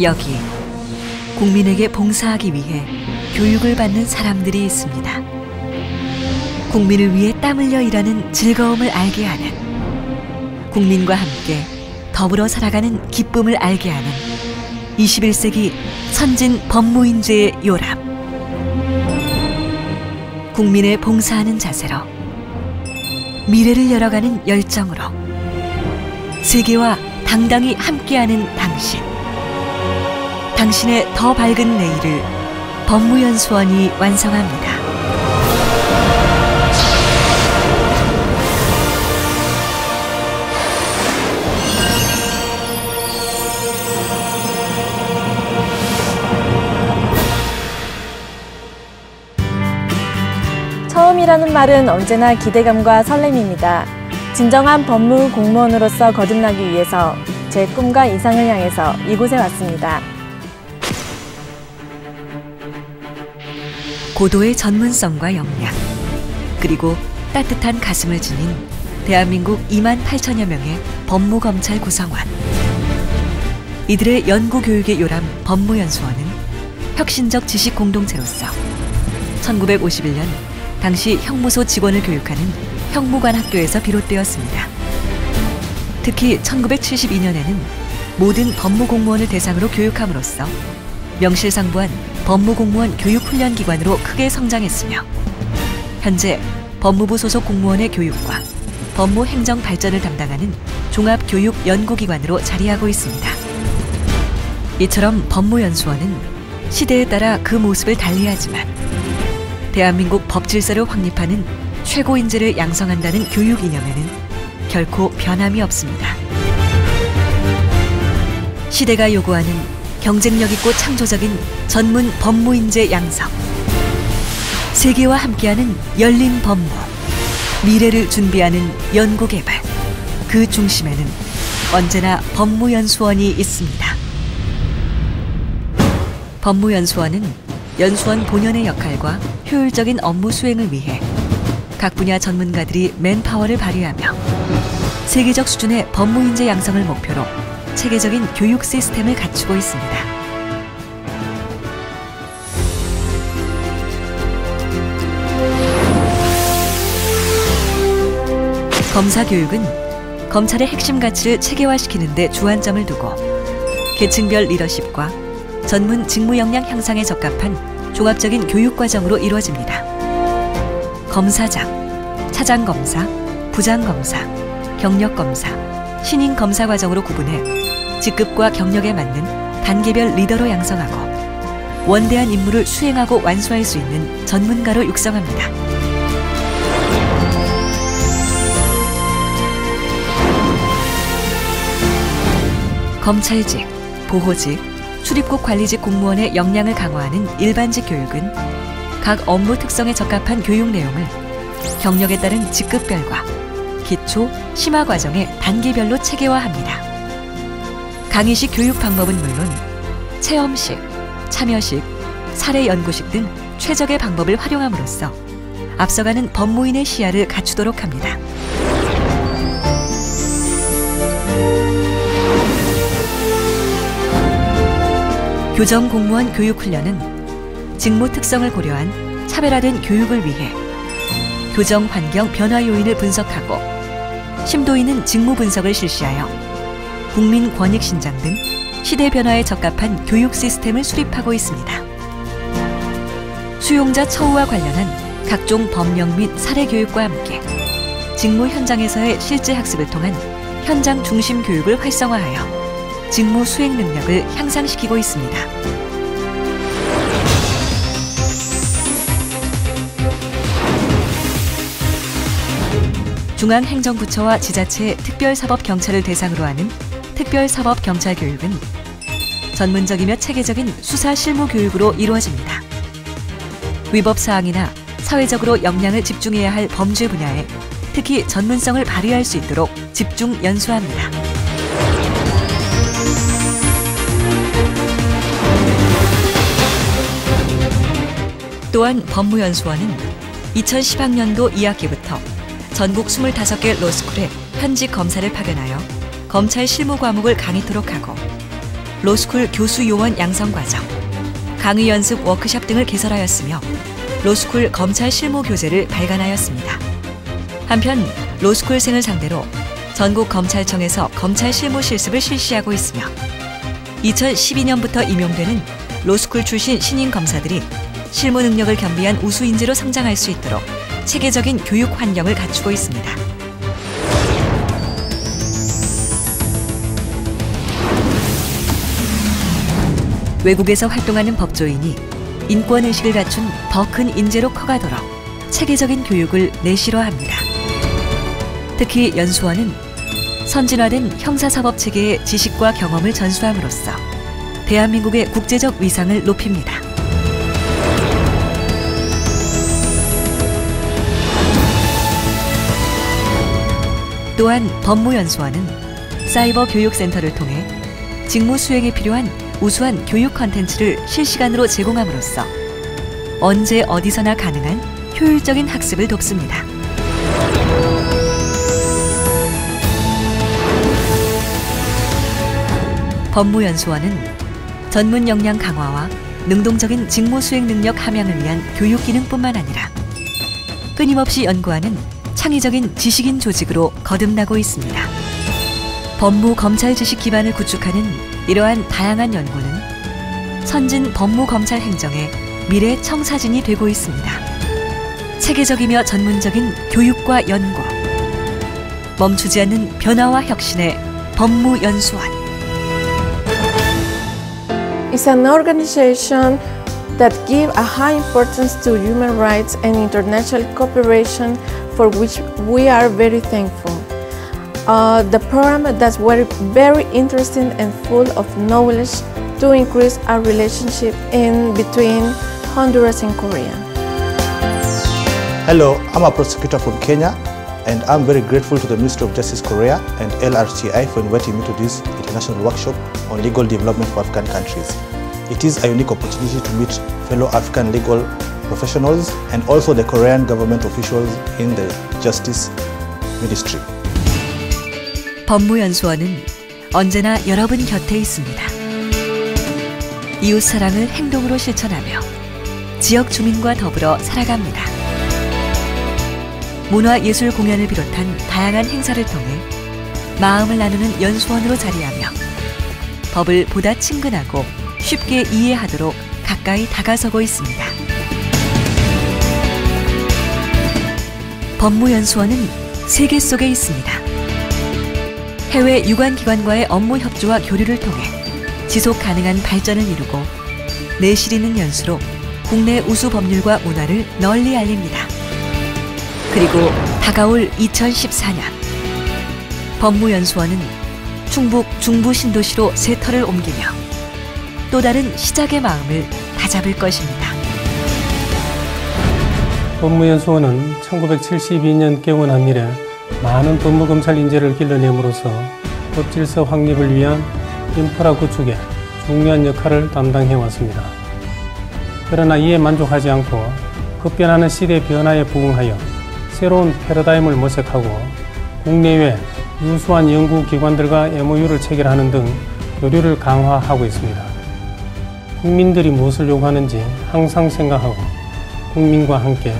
여기 국민에게 봉사하기 위해 교육을 받는 사람들이 있습니다. 국민을 위해 땀 흘려 일하는 즐거움을 알게 하는 국민과 함께 더불어 살아가는 기쁨을 알게 하는 21세기 선진 법무인재의 요람 국민에 봉사하는 자세로 미래를 열어가는 열정으로 세계와 당당히 함께하는 당신 당신의 더 밝은 내일을 법무연수원이 완성합니다. 처음이라는 말은 언제나 기대감과 설렘입니다. 진정한 법무 공무원으로서 거듭나기 위해서 제 꿈과 이상을 향해서 이곳에 왔습니다. 고도의 전문성과 역량, 그리고 따뜻한 가슴을 지닌 대한민국 2만 8천여 명의 법무검찰 구성원. 이들의 연구교육의 요람 법무연수원은 혁신적 지식 공동체로서 1951년 당시 형무소 직원을 교육하는 형무관 학교에서 비롯되었습니다. 특히 1972년에는 모든 법무공무원을 대상으로 교육함으로써 명실상부한 법무공무원 교육훈련기관으로 크게 성장했으며 현재 법무부 소속 공무원의 교육과 법무 행정 발전을 담당하는 종합교육연구기관으로 자리하고 있습니다. 이처럼 법무연수원은 시대에 따라 그 모습을 달리하지만 대한민국 법질서를 확립하는 최고 인재를 양성한다는 교육 이념에는 결코 변함이 없습니다. 시대가 요구하는 경쟁력 있고 창조적인 전문 법무인재 양성. 세계와 함께하는 열린 법무. 미래를 준비하는 연구개발. 그 중심에는 언제나 법무연수원이 있습니다. 법무연수원은 연수원 본연의 역할과 효율적인 업무 수행을 위해 각 분야 전문가들이 맨파워를 발휘하며 세계적 수준의 법무인재 양성을 목표로 체계적인 교육 시스템을 갖추고 있습니다. 검사 교육은 검찰의 핵심 가치를 체계화시키는 데 주안점을 두고 계층별 리더십과 전문 직무 역량 향상에 적합한 종합적인 교육 과정으로 이루어집니다. 검사장, 차장 검사, 부장 검사, 경력 검사, 신인 검사 과정으로 구분해 직급과 경력에 맞는 단계별 리더로 양성하고 원대한 임무를 수행하고 완수할 수 있는 전문가로 육성합니다. 검찰직, 보호직, 출입국 관리직 공무원의 역량을 강화하는 일반직 교육은 각 업무 특성에 적합한 교육 내용을 경력에 따른 직급별과 기초, 심화 과정의 단계별로 체계화합니다. 강의식 교육 방법은 물론 체험식, 참여식, 사례 연구식 등 최적의 방법을 활용함으로써 앞서가는 법무인의 시야를 갖추도록 합니다. 교정 공무원 교육 훈련은 직무 특성을 고려한 차별화된 교육을 위해 교정 환경 변화 요인을 분석하고 심도 있는 직무 분석을 실시하여 국민 권익 신장 등 시대 변화에 적합한 교육 시스템을 수립하고 있습니다. 수용자 처우와 관련한 각종 법령 및 사례 교육과 함께 직무 현장에서의 실제 학습을 통한 현장 중심 교육을 활성화하여 직무 수행 능력을 향상시키고 있습니다. 중앙행정부처와 지자체 특별사법경찰을 대상으로 하는 특별사법경찰교육은 전문적이며 체계적인 수사 실무 교육으로 이루어집니다. 위법 사항이나 사회적으로 역량을 집중해야 할 범죄 분야에 특히 전문성을 발휘할 수 있도록 집중 연수합니다. 또한 법무연수원은 2010학년도 2학기부터 전국 25개 로스쿨에 현직 검사를 파견하여 검찰 실무 과목을 강의토록 하고 로스쿨 교수 요원 양성 과정, 강의 연습 워크샵 등을 개설하였으며 로스쿨 검찰 실무 교재를 발간하였습니다. 한편 로스쿨생을 상대로 전국 검찰청에서 검찰 실무 실습을 실시하고 있으며 2012년부터 임용되는 로스쿨 출신 신임 검사들이 실무 능력을 겸비한 우수 인재로 성장할 수 있도록 체계적인 교육 환경을 갖추고 있습니다. 외국에서 활동하는 법조인이 인권 의식을 갖춘 더 큰 인재로 커가도록 체계적인 교육을 내실화합니다. 특히 연수원은 선진화된 형사사법 체계의 지식과 경험을 전수함으로써 대한민국의 국제적 위상을 높입니다. 또한 법무연수원은 사이버 교육센터를 통해 직무 수행에 필요한 우수한 교육 컨텐츠를 실시간으로 제공함으로써 언제 어디서나 가능한 효율적인 학습을 돕습니다. 법무연수원은 전문 역량 강화와 능동적인 직무 수행 능력 함양을 위한 교육 기능뿐만 아니라 끊임없이 연구하는 창의적인 지식인 조직으로 거듭나고 있습니다. 법무 검찰 지식 기반을 구축하는 이러한 다양한 연구는 선진 법무 검찰 행정의 미래 청사진이 되고 있습니다. 체계적이며 전문적인 교육과 연구, 멈추지 않는 변화와 혁신의 법무연수원. is an organization that give a high importance to human rights and international cooperation for which we are very thankful. Uh, the program that's very, very interesting and full of knowledge to increase our relationship in between Honduras and Korea. Hello, I'm a prosecutor from Kenya and I'm very grateful to the Ministry of Justice Korea and LRTI for inviting me to this international workshop on legal development for African countries. It is a unique opportunity to meet fellow African legal professionals and also the Korean government officials in the Justice Ministry. 법무연수원은 언제나 여러분 곁에 있습니다. 이웃 사랑을 행동으로 실천하며 지역 주민과 더불어 살아갑니다. 문화 예술 공연을 비롯한 다양한 행사를 통해 마음을 나누는 연수원으로 자리하며 법을 보다 친근하고 쉽게 이해하도록 가까이 다가서고 있습니다. 법무연수원은 세계 속에 있습니다. 해외 유관기관과의 업무 협조와 교류를 통해 지속 가능한 발전을 이루고 내실 있는 연수로 국내 우수 법률과 문화를 널리 알립니다. 그리고 다가올 2014년 법무연수원은 충북 중부 신도시로 새 터를 옮기며 또 다른 시작의 마음을 다잡을 것입니다. 법무연 수원은 1972년 개원한 이래 많은 법무검찰 인재를 길러냄으로써 법질서 확립을 위한 인프라 구축에 중요한 역할을 담당해 왔습니다. 그러나 이에 만족하지 않고 급변하는 시대 변화에 부응하여 새로운 패러다임을 모색하고 국내외 유수한 연구기관들과 MOU를 체결하는 등 교류를 강화하고 있습니다. 국민들이 무엇을 요구하는지 항상 생각하고 국민과 함께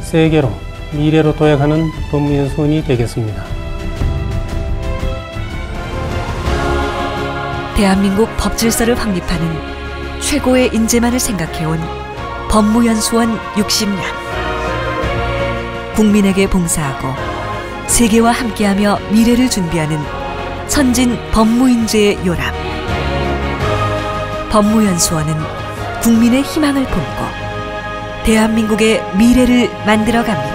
세계로 미래로 도약하는 법무연수원이 되겠습니다. 대한민국 법질서를 확립하는 최고의 인재만을 생각해온 법무연수원 60년. 국민에게 봉사하고 세계와 함께하며 미래를 준비하는 선진 법무인재의 요람. 법무연수원은 국민의 희망을 품고 대한민국의 미래를 만들어 갑니다.